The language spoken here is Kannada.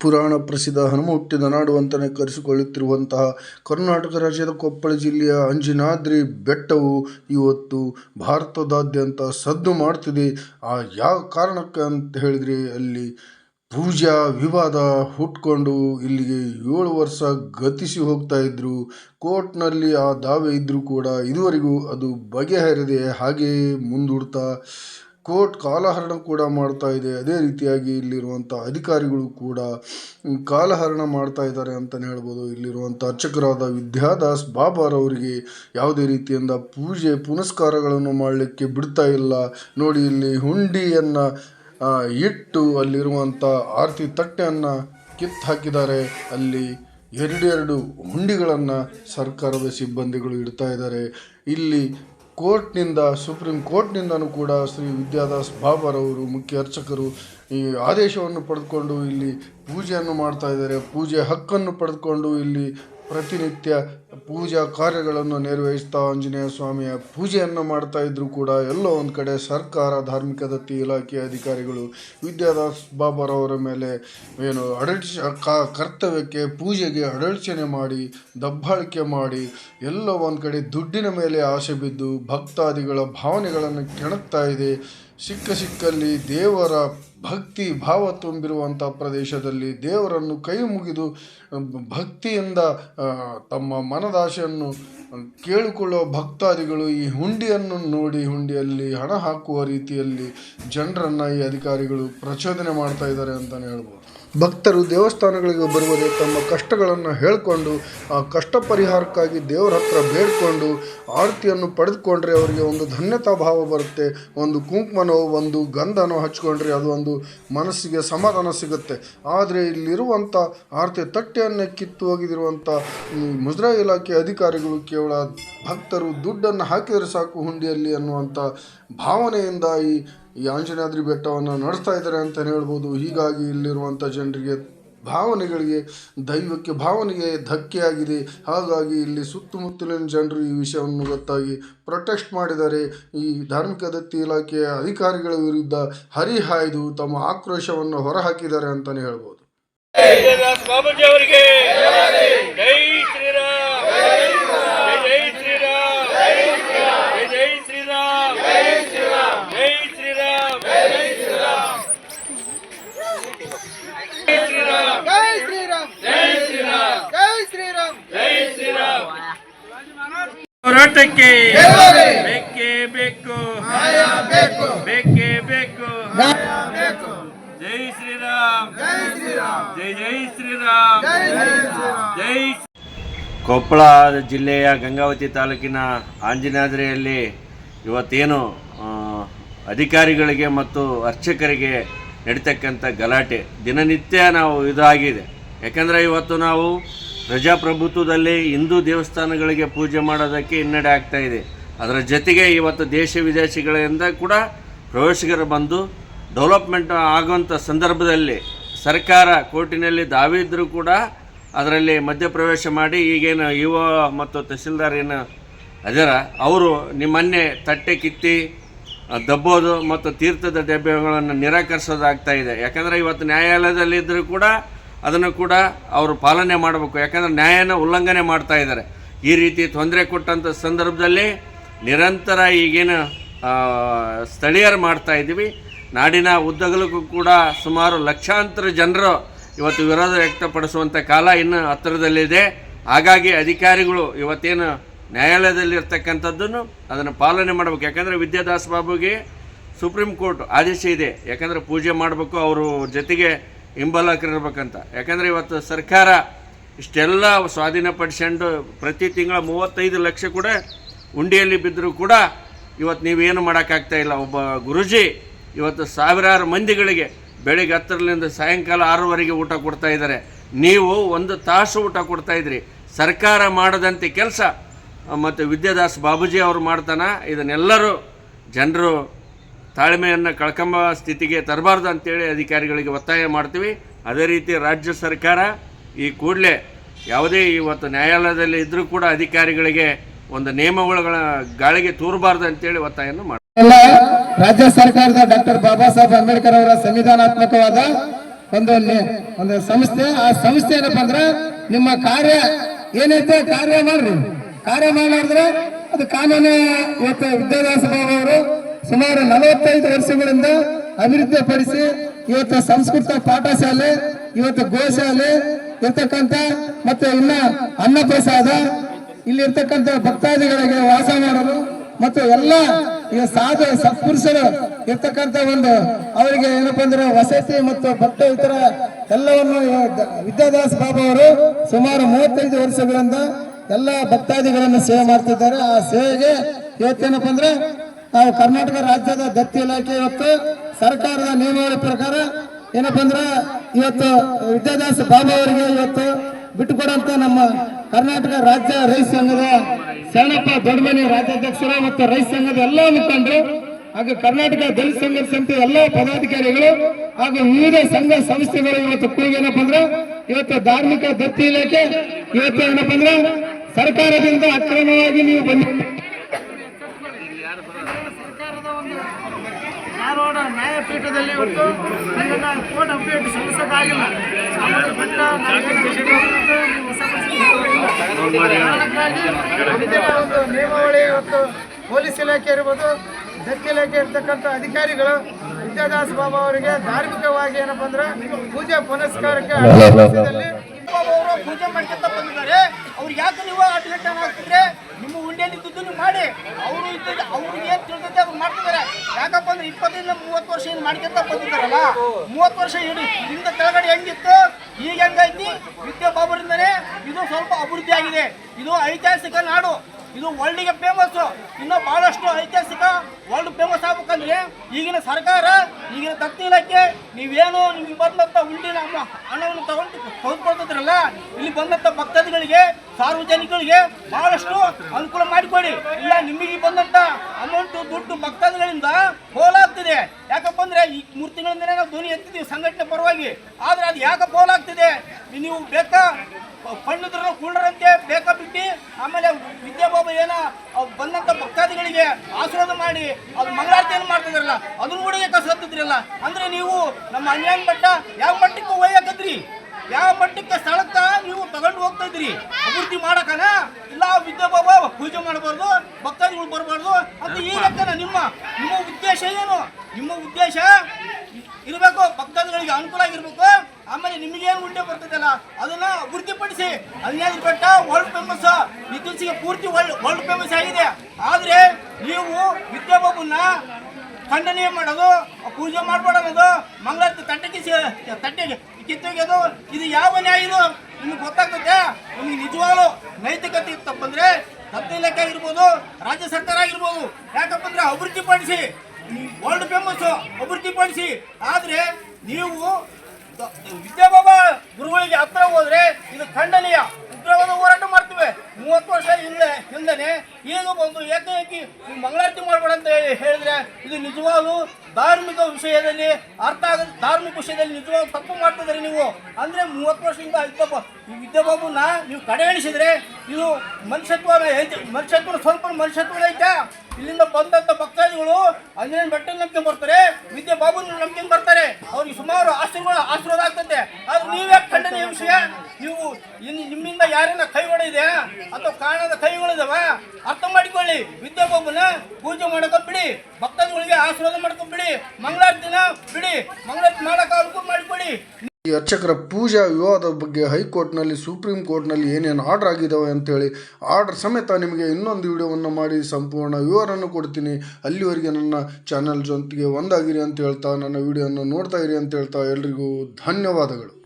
ಪುರಾಣ ಪ್ರಸಿದ್ಧ ಹನುಮ ಹುಟ್ಟಿದ ನಾಡು ಅಂತಲೇ ಕರೆಸಿಕೊಳ್ಳುತ್ತಿರುವಂತಹ ಕರ್ನಾಟಕ ರಾಜ್ಯದ ಕೊಪ್ಪಳ ಜಿಲ್ಲೆಯ ಅಂಜನಾದ್ರಿ ಬೆಟ್ಟವು ಇವತ್ತು ಭಾರತದಾದ್ಯಂತ ಸದ್ದು ಮಾಡ್ತಿದೆ. ಆ ಯಾವ ಕಾರಣಕ್ಕೆ ಅಂತ ಹೇಳಿದ್ರೆ ಅಲ್ಲಿ ಪೂಜಾ ವಿವಾದ ಹುಟ್ಕೊಂಡು ಇಲ್ಲಿಗೆ ಏಳು ವರ್ಷ ಗತಿಸಿ ಹೋಗ್ತಾ ಇದ್ರು. ಕೋರ್ಟ್ನಲ್ಲಿ ಆ ದಾವೆ ಇದ್ದರೂ ಕೂಡ ಇದುವರೆಗೂ ಅದು ಬಗೆಹರಿದೆ ಹಾಗೆಯೇ ಮುಂದೂಡ್ತಾ ಕೋರ್ಟ್ ಕಾಲಹರಣ ಕೂಡ ಮಾಡ್ತಾ ಇದೆ. ಅದೇ ರೀತಿಯಾಗಿ ಇಲ್ಲಿರುವಂಥ ಅಧಿಕಾರಿಗಳು ಕೂಡ ಕಾಲಹರಣ ಮಾಡ್ತಾ ಇದ್ದಾರೆ ಅಂತಲೇ ಹೇಳ್ಬೋದು. ಇಲ್ಲಿರುವಂಥ ಅರ್ಚಕರಾದ ವಿದ್ಯಾದಾಸ್ ಬಾಬಾರವರಿಗೆ ಯಾವುದೇ ರೀತಿಯಿಂದ ಪೂಜೆ, ಪುನಸ್ಕಾರಗಳನ್ನು ಮಾಡಲಿಕ್ಕೆ ಬಿಡ್ತಾ ಇಲ್ಲ. ನೋಡಿ, ಇಲ್ಲಿ ಹುಂಡಿಯನ್ನು ಇಟ್ಟು ಅಲ್ಲಿರುವಂಥ ಆರತಿ ತಟ್ಟೆಯನ್ನು ಕಿತ್ತು ಹಾಕಿದ್ದಾರೆ. ಅಲ್ಲಿ ಎರಡೆರಡು ಹುಂಡಿಗಳನ್ನು ಸರ್ಕಾರದ ಸಿಬ್ಬಂದಿಗಳು ಇಡ್ತಾ ಇದ್ದಾರೆ. ಇಲ್ಲಿ ಕೋರ್ಟ್ನಿಂದ, ಸುಪ್ರೀಂ ಕೋರ್ಟ್ನಿಂದನೂ ಕೂಡ ಶ್ರೀ ವಿದ್ಯಾದಾಸ್ ಬಾಬಾರವರು ಮುಖ್ಯ ಅರ್ಚಕರು ಈ ಆದೇಶವನ್ನು ಪಡೆದುಕೊಂಡು ಇಲ್ಲಿ ಪೂಜೆಯನ್ನು ಮಾಡ್ತಾ ಇದ್ದಾರೆ. ಪೂಜೆ ಹಕ್ಕನ್ನು ಪಡೆದುಕೊಂಡು ಇಲ್ಲಿ ಪ್ರತಿನಿತ್ಯ ಪೂಜಾ ಕಾರ್ಯಗಳನ್ನು ನಿರ್ವಹಿಸ್ತಾ ಆಂಜನೇಯ ಸ್ವಾಮಿಯ ಪೂಜೆಯನ್ನು ಮಾಡ್ತಾ ಇದ್ದರೂ ಕೂಡ ಎಲ್ಲೋ ಒಂದು ಕಡೆ ಸರ್ಕಾರ, ಧಾರ್ಮಿಕ ದತ್ತಿ ಇಲಾಖೆ ಅಧಿಕಾರಿಗಳು, ವಿದ್ಯಾದಾಸ್ ಬಾಬಾರವರ ಮೇಲೆ ಏನು ಅಡಚ ಕ- ಕರ್ತವ್ಯಕ್ಕೆ ಪೂಜೆಗೆ ಅಡರ್ಚನೆ ಮಾಡಿ, ದಬ್ಬಾಳಿಕೆ ಮಾಡಿ, ಎಲ್ಲೋ ಒಂದು ಕಡೆ ದುಡ್ಡಿನ ಮೇಲೆ ಆಸೆ ಬಿದ್ದು ಭಕ್ತಾದಿಗಳ ಭಾವನೆಗಳನ್ನು ಕೆಣಕ್ತಾ ಇದೆ. ಸಿಕ್ಕ ಸಿಕ್ಕಲ್ಲಿ ದೇವರ ಭಕ್ತಿ ಭಾವ ತುಂಬಿರುವಂಥ ಪ್ರದೇಶದಲ್ಲಿ ದೇವರನ್ನು ಕೈ ಮುಗಿದು ಭಕ್ತಿಯಿಂದ ತಮ್ಮ ಮನದಾಶೆಯನ್ನು ಕೇಳಿಕೊಳ್ಳುವ ಭಕ್ತಾದಿಗಳು ಈ ಹುಂಡಿಯನ್ನು ನೋಡಿ ಹುಂಡಿಯಲ್ಲಿ ಹಣ ಹಾಕುವ ರೀತಿಯಲ್ಲಿ ಜನರನ್ನು ಈ ಅಧಿಕಾರಿಗಳು ಪ್ರಚೋದನೆ ಮಾಡ್ತಾ ಇದ್ದಾರೆ ಅಂತಲೇ ಹೇಳ್ಬೋದು. ಭಕ್ತರು ದೇವಸ್ಥಾನಗಳಿಗೆ ಬರುವುದೇ ತಮ್ಮ ಕಷ್ಟಗಳನ್ನು ಹೇಳಿಕೊಂಡು, ಆ ಕಷ್ಟ ಪರಿಹಾರಕ್ಕಾಗಿ ದೇವರ ಹತ್ರ ಬೇಡಿಕೊಂಡು ಆರತಿಯನ್ನು ಪಡೆದುಕೊಂಡ್ರೆ ಅವರಿಗೆ ಒಂದು ಧನ್ಯತಾ ಭಾವ ಬರುತ್ತೆ, ಒಂದು ಕುಂಕುಮನೋ, ಒಂದು ಗಂಧನೋ ಹಚ್ಕೊಂಡ್ರೆ ಅದು ಒಂದು ಮನಸ್ಸಿಗೆ ಸಮಾಧಾನ ಸಿಗುತ್ತೆ. ಆದರೆ ಇಲ್ಲಿರುವಂಥ ಆರತಿ ತಟ್ಟೆಯನ್ನೇ ಕಿತ್ತು ಹೋಗಿದಿರುವಂಥ ಈ ಮುಜರಾಯಿ ಇಲಾಖೆ ಅಧಿಕಾರಿಗಳು ಕೇವಲ ಭಕ್ತರು ದುಡ್ಡನ್ನು ಹಾಕಿದರೆ ಸಾಕು ಹುಂಡಿಯಲ್ಲಿ ಅನ್ನುವಂಥ ಭಾವನೆಯಿಂದ ಈ ಈ ಆಂಜನಾದ್ರಿ ಬೆಟ್ಟವನ್ನು ನಡೆಸ್ತಾ ಇದ್ದಾರೆ ಅಂತಲೇ ಹೇಳ್ಬೋದು. ಹೀಗಾಗಿ ಇಲ್ಲಿರುವಂಥ ಜನರಿಗೆ ಭಾವನೆಗಳಿಗೆ, ದೈವಕ್ಕೆ ಭಾವನೆಗೆ ಧಕ್ಕೆಯಾಗಿದೆ. ಹಾಗಾಗಿ ಇಲ್ಲಿ ಸುತ್ತಮುತ್ತಲಿನ ಜನರು ಈ ವಿಷಯವನ್ನು ಗೊತ್ತಾಗಿ ಪ್ರೊಟೆಸ್ಟ್ ಮಾಡಿದರೆ ಈ ಧಾರ್ಮಿಕ ದತ್ತಿ ಇಲಾಖೆಯ ಅಧಿಕಾರಿಗಳ ವಿರುದ್ಧ ಹರಿಹಾಯ್ದು ತಮ್ಮ ಆಕ್ರೋಶವನ್ನು ಹೊರಹಾಕಿದ್ದಾರೆ ಅಂತಲೇ ಹೇಳ್ಬೋದು ವಿಜಯದಾಸ್ ಬಾಬುಜಿ ಅವರಿಗೆ ಜೈ ಶ್ರೀರಾಮ್ ಜೈ ಜೈ ಶ್ರೀರಾಮ್ ಜೈ ಜೈ ಶ್ರೀರಾಮ್ ಜೈ ಶ್ರೀರಾಮ್ ಜೈ ಶ್ರೀರಾಮ್ ಜೈ ಶ್ರೀರಾಮ್ ಜೈ ಶ್ರೀರಾಮ್ ಜೈ ಶ್ರೀರಾಮ್ ಜೈ ಶ್ರೀರಾಮ್ ಹೋರಾಟಕ್ಕೆ ಬೇಕೇ ಬೇಕು ಬೇಕೇ. ಬೇಕು. ಜೈ ಶ್ರೀರಾಮ್. ಜೈ ಜೈ ಶ್ರೀರಾಮ್. ಜೈ ಕೊಪ್ಪಳ ಜಿಲ್ಲೆಯ ಗಂಗಾವತಿ ತಾಲೂಕಿನ ಆಂಜನಾದ್ರಿಯಲ್ಲಿ ಇವತ್ತೇನು ಅಧಿಕಾರಿಗಳಿಗೆ ಮತ್ತು ಅರ್ಚಕರಿಗೆ ನಡೀತಕ್ಕಂಥ ಗಲಾಟೆ ದಿನನಿತ್ಯ ನಾವು ಇದಾಗಿದೆ. ಯಾಕಂದರೆ ಇವತ್ತು ನಾವು ಪ್ರಜಾಪ್ರಭುತ್ವದಲ್ಲಿ ಹಿಂದೂ ದೇವಸ್ಥಾನಗಳಿಗೆ ಪೂಜೆ ಮಾಡೋದಕ್ಕೆ ಹಿನ್ನಡೆ ಆಗ್ತಾ ಇದೆ. ಅದರ ಜೊತೆಗೆ ಇವತ್ತು ದೇಶ ವಿದೇಶಗಳಿಂದ ಕೂಡ ಪ್ರವಾಸಿಗರು ಬಂದು ಡೆವಲಪ್ಮೆಂಟ್ ಆಗುವಂಥ ಸಂದರ್ಭದಲ್ಲಿ ಸರ್ಕಾರ ಕೋರ್ಟಿನಲ್ಲಿ ದಾವೆ ಇದ್ದರೂ ಕೂಡ ಅದರಲ್ಲಿ ಮಧ್ಯಪ್ರವೇಶ ಮಾಡಿ ಈಗೇನು ಯುವ ಮತ್ತು ತಹಸೀಲ್ದಾರ್ ಏನು ಅದರ ಅವರು ನಿಮ್ಮನ್ನೇ ತಟ್ಟೆ ಕಿತ್ತಿ ದಬ್ಬೋದು ಮತ್ತು ತೀರ್ಥದ ಡಬ್ಬೆಗಳನ್ನು ನಿರಾಕರಿಸೋದಾಗ್ತಾ ಇದೆ. ಯಾಕಂದರೆ ಇವತ್ತು ನ್ಯಾಯಾಲಯದಲ್ಲಿದ್ದರೂ ಕೂಡ ಅದನ್ನು ಕೂಡ ಅವರು ಪಾಲನೆ ಮಾಡಬೇಕು. ಯಾಕಂದರೆ ನ್ಯಾಯನ ಉಲ್ಲಂಘನೆ ಮಾಡ್ತಾ ಇದ್ದಾರೆ. ಈ ರೀತಿ ತೊಂದರೆ ಕೊಟ್ಟಂಥ ಸಂದರ್ಭದಲ್ಲಿ ನಿರಂತರ ಈಗೇನು ಸ್ಥಳೀಯರು ಮಾಡ್ತಾ ಇದ್ದೀವಿ. ನಾಡಿನ ಉದ್ದಗಲಕ್ಕೂ ಕೂಡ ಸುಮಾರು ಲಕ್ಷಾಂತರ ಜನರು ಇವತ್ತು ವಿರೋಧ ವ್ಯಕ್ತಪಡಿಸುವಂಥ ಕಾಲ ಇನ್ನು ಹತ್ತಿರದಲ್ಲಿದೆ. ಹಾಗಾಗಿ ಅಧಿಕಾರಿಗಳು ಇವತ್ತೇನು ನ್ಯಾಯಾಲಯದಲ್ಲಿ ಇರ್ತಕ್ಕಂಥದ್ದನ್ನು ಅದನ್ನು ಪಾಲನೆ ಮಾಡಬೇಕು. ಯಾಕಂದರೆ ವಿದ್ಯಾದಾಸ್ ಬಾಬುಗೆ ಸುಪ್ರೀಂ ಕೋರ್ಟ್ ಆದೇಶ ಇದೆ. ಯಾಕಂದರೆ ಪೂಜೆ ಮಾಡಬೇಕು, ಅವರು ಜೊತೆಗೆ ಹಿಂಬಲಕರಿರ್ಬೇಕಂತ. ಯಾಕಂದರೆ ಇವತ್ತು ಸರ್ಕಾರ ಇಷ್ಟೆಲ್ಲ ಸ್ವಾಧೀನಪಡಿಸ್ಕೊಂಡು ಪ್ರತಿ ತಿಂಗಳ ಮೂವತ್ತೈದು ಲಕ್ಷ ಕೂಡ ಉಂಡಿಯಲ್ಲಿ ಬಿದ್ದರೂ ಕೂಡ ಇವತ್ತು ನೀವೇನು ಮಾಡೋಕ್ಕಾಗ್ತಾ ಇಲ್ಲ. ಒಬ್ಬ ಗುರುಜಿ ಇವತ್ತು ಸಾವಿರಾರು ಮಂದಿಗಳಿಗೆ ಬೆಳಿಗ್ಗೆ ಹತ್ತರಲಿಂದ ಸಾಯಂಕಾಲ ಆರೂವರೆಗೆ ಊಟ ಕೊಡ್ತಾ ಇದ್ದಾರೆ. ನೀವು ಒಂದು ತಾಸು ಊಟ ಕೊಡ್ತಾ ಇದ್ರಿ. ಸರ್ಕಾರ ಮಾಡದಂತೆ ಕೆಲಸ. ಮತ್ತು ವಿದ್ಯಾದಾಸ್ ಬಾಬುಜಿ ಅವರು ಮಾಡ್ತಾನ. ಇದನ್ನೆಲ್ಲರೂ ಜನರು ತಾಳ್ಮೆಯನ್ನು ಕಳ್ಕೊಂಬ ಸ್ಥಿತಿಗೆ ತರಬಾರ್ದು ಅಂತೇಳಿ ಅಧಿಕಾರಿಗಳಿಗೆ ಒತ್ತಾಯ ಮಾಡ್ತೀವಿ. ಅದೇ ರೀತಿ ರಾಜ್ಯ ಸರ್ಕಾರ ಈ ಕೂಡಲೇ ಯಾವುದೇ ಇವತ್ತು ನ್ಯಾಯಾಲಯದಲ್ಲಿ ಇದ್ದರೂ ಕೂಡ ಅಧಿಕಾರಿಗಳಿಗೆ ಒಂದು ನಿಯಮಗಳ ಗಾಳಿಗೆ ತೂರಬಾರ್ದು ಅಂತೇಳಿ ಒತ್ತಾಯವನ್ನು ಎಲ್ಲ ರಾಜ್ಯ ಸರ್ಕಾರದ ಡಾಕ್ಟರ್ ಬಾಬಾ ಸಾಹೇಬ್ ಅಂಬೇಡ್ಕರ್ ಅವರ ಸಂವಿಧಾನಾತ್ಮಕವಾದ ಒಂದು ಒಂದು ಸಂಸ್ಥೆ. ಆ ಸಂಸ್ಥೆ ಏನಪ್ಪ ಅಂದ್ರೆ ನಿಮ್ಮ ಕಾರ್ಯ ಏನೈತೆ ಕಾರ್ಯ ಮಾಡ್ರಿ. ಕಾರ್ಯ ಮಾಡಿದ್ರೆ ಅದು ಕಾನೂನು ಇವತ್ತು ವಿದ್ಯಾಭ್ಯಾಸ ಅವರು ಸುಮಾರು ನಲವತ್ತೈದು ವರ್ಷಗಳಿಂದ ಅಭಿವೃದ್ಧಿ ಪಡಿಸಿ ಇವತ್ತು ಸಂಸ್ಕೃತ ಪಾಠಶಾಲೆ, ಇವತ್ತು ಗೋಶಾಲೆ ಇರ್ತಕ್ಕಂಥ ಮತ್ತೆ ಇನ್ನ ಅನ್ನಪ್ರಸಾದ, ಇಲ್ಲಿ ಇರ್ತಕ್ಕಂಥ ಭಕ್ತಾದಿಗಳಿಗೆ ವಾಸ ಮಾಡಲು ಮತ್ತು ಎಲ್ಲ ಈ ಸಾಧು ಸತ್ಪುರುಷರು ಇರ್ತಕ್ಕಂಥ ಒಂದು ಅವರಿಗೆ ಏನಪ್ಪ ಅಂದ್ರೆ ವಸತಿ ಮತ್ತು ಭಕ್ತ ಇತರ ಎಲ್ಲವನ್ನು ವಿದ್ಯಾದಾಸ್ ಬಾಬಾ ಅವರು ಸುಮಾರು ಮೂವತ್ತೈದು ವರ್ಷಗಳಿಂದ ಎಲ್ಲ ಭಕ್ತಾದಿಗಳನ್ನು ಸೇವೆ ಮಾಡ್ತಿದ್ದಾರೆ. ಆ ಸೇವೆಗೆ ಇವತ್ತೇನಪ್ಪ ಅಂದ್ರೆ ನಾವು ಕರ್ನಾಟಕ ರಾಜ್ಯದ ದತ್ತಿ ಇಲಾಖೆ ಇವತ್ತು ಸರ್ಕಾರದ ನಿಯಮಾವಳಿ ಪ್ರಕಾರ ಏನಪ್ಪಾ ಅಂದ್ರೆ ಇವತ್ತು ವಿದ್ಯಾದಾಸ ಬಾಬಾ ಅವರಿಗೆ ಇವತ್ತು ಬಿಟ್ಟುಕೊಡಂತ ನಮ್ಮ ಕರ್ನಾಟಕ ರಾಜ್ಯ ರೈತ ಸಂಘದ ಶರಣಪ್ಪ ದೊಡ್ಡಮನಿ ರಾಜ್ಯಾಧ್ಯಕ್ಷರು ಮತ್ತು ರೈತ ಸಂಘದ ಎಲ್ಲ ಮುಖಂಡರು ಹಾಗೂ ಕರ್ನಾಟಕ ದಲಿತ ಸಂಘರ್ಷ ಸಮಿತಿ ಎಲ್ಲ ಪದಾಧಿಕಾರಿಗಳು ಹಾಗೂ ವಿವಿಧ ಸಂಘ ಸಂಸ್ಥೆಗಳು ಇವತ್ತು ಕೂಗೇನಪ್ಪ ಅಂದ್ರೆ ಇವತ್ತು ಧಾರ್ಮಿಕ ದತ್ತಿ ಇಲಾಖೆ ಇವತ್ತು ಏನಪ್ಪ ಅಂದ್ರೆ ಸರ್ಕಾರದಿಂದ ಅಕ್ರಮವಾಗಿ ನೀವು ಬಂದ ಧಾರವಾಡ ನ್ಯಾಯಪೀಠದಲ್ಲಿ ಇವತ್ತು ನನ್ನ ಕೋರ್ಟ್ ಅಪ್ಡೇಟ್ ಸಲ್ಲಿಸೋಕ್ಕಾಗಿಲ್ಲ. ಒಂದು ನಿಯಮಾವಳಿ ಇವತ್ತು ಪೊಲೀಸ್ ಇಲಾಖೆ ಇರ್ಬೋದು ದತ್ತಿ ಇಲಾಖೆ ಇರ್ತಕ್ಕಂಥ ಅಧಿಕಾರಿಗಳು ವಿದ್ಯಾದಾಸ್ ಬಾಬಾ ಅವರಿಗೆ ಧಾರ್ಮಿಕವಾಗಿ ಏನಪ್ಪ ಅಂದ್ರೆ ಪೂಜೆ ಪುನಸ್ಕಾರಕ್ಕೆ ಅವರು ಪೂಜೆ ಮಾಡ್ಕೊಂತ ಬಂದಿದ್ದಾರೆ. ಅವ್ರಿಗೆ ಯಾಕೆ ನೀವು ಅಡ್ಡ ಹಾಕ್ತಿದ್ರೆ? ನಿಮ್ಮ ಉಂಡೆಯಲ್ಲಿ ಇದ್ದದ್ದು ನೀವು ಮಾಡಿ. ಅವರು ಇದ್ದದ್ದು ಅವ್ರಿಗೆ ಏನು ತಿಳಿದಂತೆ ಅವ್ರು ಮಾಡ್ತಿದ್ದಾರೆ. ಯಾಕಪ್ಪ ಅಂದ್ರೆ ಇಪ್ಪತ್ತರಿಂದ ಮೂವತ್ತು ವರ್ಷ ಏನು ಮಾಡ್ಕೊಂತ ಬಂದಿದ್ದಾರಲ್ಲ? ಮೂವತ್ತು ವರ್ಷ ಇಡೀ. ಹಿಂದೆ ಕೆಳಗಡೆ ಹೆಂಗಿತ್ತು? ಈಗ ಹೆಂಗೈತಿ? ವಿದ್ಯಾ ಬಾಬರಿಂದನೇ ಇದು ಸ್ವಲ್ಪ ಅಭಿವೃದ್ಧಿ ಆಗಿದೆ. ಇದು ಐತಿಹಾಸಿಕ ನಾಡು. ಇದು ವರ್ಲ್ಡ್ಗೆ ಫೇಮಸ್ ಇನ್ನು ಬಹಳಷ್ಟು ಐತಿಹಾಸಿಕ ವರ್ಲ್ಡ್ ಫೇಮಸ್ ಆಗ್ಬೇಕಂದ್ರೆ ಈಗಿನ ಸರ್ಕಾರ, ಈಗಿನ ದತ್ತಿ ಇಲಾಖೆ ನೀವೇನು ನಿಮ್ಗೆ ಬಂದಂತ ಉಂಡಿನ ಹಣವನ್ನು ತಗೊಂಡು ತೆಗೆದುಕೊಳ್ತಿದ್ರಲ್ಲ ಇಲ್ಲಿ ಬಂದಂತ ಭಕ್ತಾದಿಗಳಿಗೆ, ಸಾರ್ವಜನಿಕರಿಗೆ ಬಹಳಷ್ಟು ಅನುಕೂಲ ಮಾಡಿಕೊಡಿ. ಇಲ್ಲ, ನಿಮಗೆ ಬಂದಂತ ಅಮೌಂಟ್ ದುಡ್ಡು ಭಕ್ತಾದಿಗಳಿಂದ ಹೋಲಾಗ್ತಿದೆ. ಯಾಕಪ್ಪ ಅಂದರೆ ಈ ಮೂರು ತಿಂಗಳಿಂದಲೇ ನಾವು ಧ್ವನಿ ಎತ್ತಿದ್ದೀವಿ ಸಂಘಟನೆ ಪರವಾಗಿ. ಆದರೆ ಅದು ಯಾಕೆ ಪೋಲಾಗ್ತಿದೆ ನೀವು ಬೇಕಾ ಪಂಡಿತರು ಕೂಡರಂತೆ ಬೇಕಾ ಬಿಟ್ಟು? ಆಮೇಲೆ ವಿದ್ಯಾಬಾಬು ಏನ ಬಂದಂಥ ಬಂದಂತ ಭಕ್ತಾದಿಗಳಿಗೆ ಆಶೀರ್ವಾದ ಮಾಡಿ ಅದು ಮಂಗಳಾರತಿಯನ್ನು ಮಾಡ್ತಿದ್ರಲ್ಲ, ಅದನ್ನು ಕೂಡ ಸತ್ತಿದ್ರಲ್ಲ ಅಂದ್ರೆ ನೀವು ನಮ್ಮ ಅನ್ಯಾಯ ಮಟ್ಟ ಯಾವ ಮಟ್ಟಕ್ಕೆ ಒಯ್ಯಾಕದ್ರಿ ಯಾವ ಮಟ್ಟಕ್ಕೆ ಸ್ಥಳಕ್ಕ ನೀವು ತಗೊಂಡು ಹೋಗ್ತಾ ಇದ್ರಿ ಅಭಿವೃದ್ಧಿ ಮಾಡಕನ ಇಲ್ಲ ವಿದ್ಯಾಭಾವ ಪೂಜೆ ಮಾಡಬಾರ್ದು, ಭಕ್ತಾದಿಗಳು ಬರಬಾರ್ದು ಅಂತ ಈ ಲೆಕ್ಕನ ನಿಮ್ಮ ನಿಮ್ಮ ಉದ್ದೇಶ ಏನು? ನಿಮ್ಮ ಉದ್ದೇಶ ಇರಬೇಕು, ಭಕ್ತಾದಿಗಳಿಗೆ ಅನುಕೂಲ ಆಗಿರ್ಬೇಕು. ಆಮೇಲೆ ನಿಮಗೇನು ಉಂಡೆ ಬರ್ತದಲ್ಲ, ಅದನ್ನ ಅಭಿವೃದ್ಧಿಪಡಿಸಿ ಹದಿನೈದು ಬೆಟ್ಟ ವರ್ಲ್ಡ್ ಫೇಮಸ್ ಇತ್ತೀಚೆಗೆ ಪೂರ್ತಿ ವರ್ಲ್ಡ್ ವರ್ಲ್ಡ್ ಫೇಮಸ್ ಆಗಿದೆ. ಆದ್ರೆ ನೀವು ವಿದ್ಯಾಬಾಬುನ ಖಂಡನೆ ಮಾಡೋದು, ಪೂಜೆ ಮಾಡ್ಬೇಡೋದು ಮಂಗಳಾರತಿ ತಟ್ಟೆಗೆ ತಟ್ಟೆಗೆ ಕಿತ್ತೊಗೆಯೋದು ಇದು ಯಾವ ನ್ಯಾಯ ಇದು? ನಿಮ್ಗೆ ಗೊತ್ತಾಗ್ತದೆ? ನಿಮ್ಗೆ ನಿಜವಾಗ್ಲು ನೈತಿಕತೆ ಇತ್ತಪ್ಪಂದ್ರೆ ದತ್ತ ಇಲಾಖೆ ಆಗಿರ್ಬೋದು, ರಾಜ್ಯ ಸರ್ಕಾರ ಆಗಿರ್ಬೋದು. ಯಾಕಪ್ಪ ಅಂದ್ರೆ ಅಭಿವೃದ್ಧಿ ಪಡಿಸಿ ವರ್ಲ್ಡ್ ಫೇಮಸ್ ಅಭಿವೃದ್ಧಿಪಡಿಸಿ. ಆದ್ರೆ ನೀವು ವಿದ್ಯಾಬಾಬಾ ಗುರುಗಳಿಗೆ ಹತ್ರ ಹೋದ್ರೆ ಇದು ಖಂಡನೀಯ. ಉಗ್ರವಾದ ಹೋರಾಟ ಮಾಡ್ತೀವಿ. ಮೂವತ್ತು ವರ್ಷ ಹಿಂದೆ ಹಿಂದನೆ ಈಗ ಬಂದು ಏಕಾಏಕಿ ಮಂಗಳಾರತಿ ಮಾಡಬೇಡ ಅಂತ ಹೇಳಿ ಹೇಳಿದ್ರೆ ಇದು ನಿಜವಾಗ್ಲೂ ಧಾರ್ಮಿಕ ವಿಷಯದಲ್ಲಿ ಅರ್ಥ ಆಗ ಧಾರ್ಮಿಕ ವಿಷಯದಲ್ಲಿ ನಿಜವಾಗ್ಲೂ ತಪ್ಪು ಮಾಡ್ತಿದ್ರೆ ನೀವು. ಅಂದ್ರೆ ಮೂವತ್ತು ವರ್ಷದಿಂದ ಇದ್ದಪ್ಪ ಈ ವಿದ್ಯಾಬಾಬುನ ನೀವು ಕಡೆಗಣಿಸಿದ್ರೆ ಇದು ಮನುಷ್ಯತ್ವ ಮನುಷ್ಯತ್ವ ಸ್ವಲ್ಪ ಮನುಷ್ಯತ್ವ ಐತೆ. ಇಲ್ಲಿಂದ ಬಂದಂತ ಭಕ್ತಾದಿಗಳು ಅಂಜನೇಯ ಬೆಟ್ಟ ನಂಬಿಕೆ ಬರ್ತಾರೆ. ವಿದ್ಯೆ ಬಾಬುನ ನಂಬಿಕೆ ಬರ್ತಾರೆ ಅವ್ರಿಗೆ ಸುಮಾರು ಆಶೀರ್ವಾದ ಆಶೀರ್ವಾದ ಆಗ್ತದೆ ಆದ್ರೆ ನೀವೇ ಖಂಡನೀಯ ವಿಷಯ ನೀವು ಇನ್- ನಿಮ್ಮಿಂದ ಯಾರೇನ ಕೈಗಳು ಇದೆ ಅಥವಾ ಕಾಣದ ಕೈಗಳಿದಾವ ಅರ್ಥ ಮಾಡಿಕೊಳ್ಳಿ ವಿದ್ಯೆ ಬಾಬುನ ಪೂಜೆ ಬಿಡಿ. ಭಕ್ತಾದಿಗಳಿಗೆ ಆಶೀರ್ವಾದ ಮಾಡ್ಕೊಂಡ್ ಬಿಡಿ. ಮಂಗಳಾರತಿನ ಬಿಡಿ. ಮಂಗಳಾರತಿ ಮಾಡಕ ಅನುಕೂಲ ಮಾಡಿಕೊಡಿ. ಈ ಅರ್ಚಕರ ಪೂಜಾ ವಿವಾದ ಬಗ್ಗೆ ಹೈಕೋರ್ಟ್ನಲ್ಲಿ, ಸುಪ್ರೀಂ ಕೋರ್ಟ್ನಲ್ಲಿ ಏನೇನು ಆರ್ಡರ್ ಆಗಿದ್ದಾವೆ ಅಂತೇಳಿ, ಆರ್ಡರ್ ಸಮೇತ ನಿಮಗೆ ಇನ್ನೊಂದು ವಿಡಿಯೋವನ್ನು ಮಾಡಿ ಸಂಪೂರ್ಣ ವಿವರನ್ನು ಕೊಡ್ತೀನಿ. ಅಲ್ಲಿವರೆಗೆ ನನ್ನ ಚಾನಲ್ ಜೊತೆಗೆ ಒಂದಾಗಿರಿ ಅಂತ ಹೇಳ್ತಾ, ನನ್ನ ವಿಡಿಯೋವನ್ನು ನೋಡ್ತಾ ಇರಿ ಅಂತ ಹೇಳ್ತಾ, ಎಲ್ರಿಗೂ ಧನ್ಯವಾದಗಳು.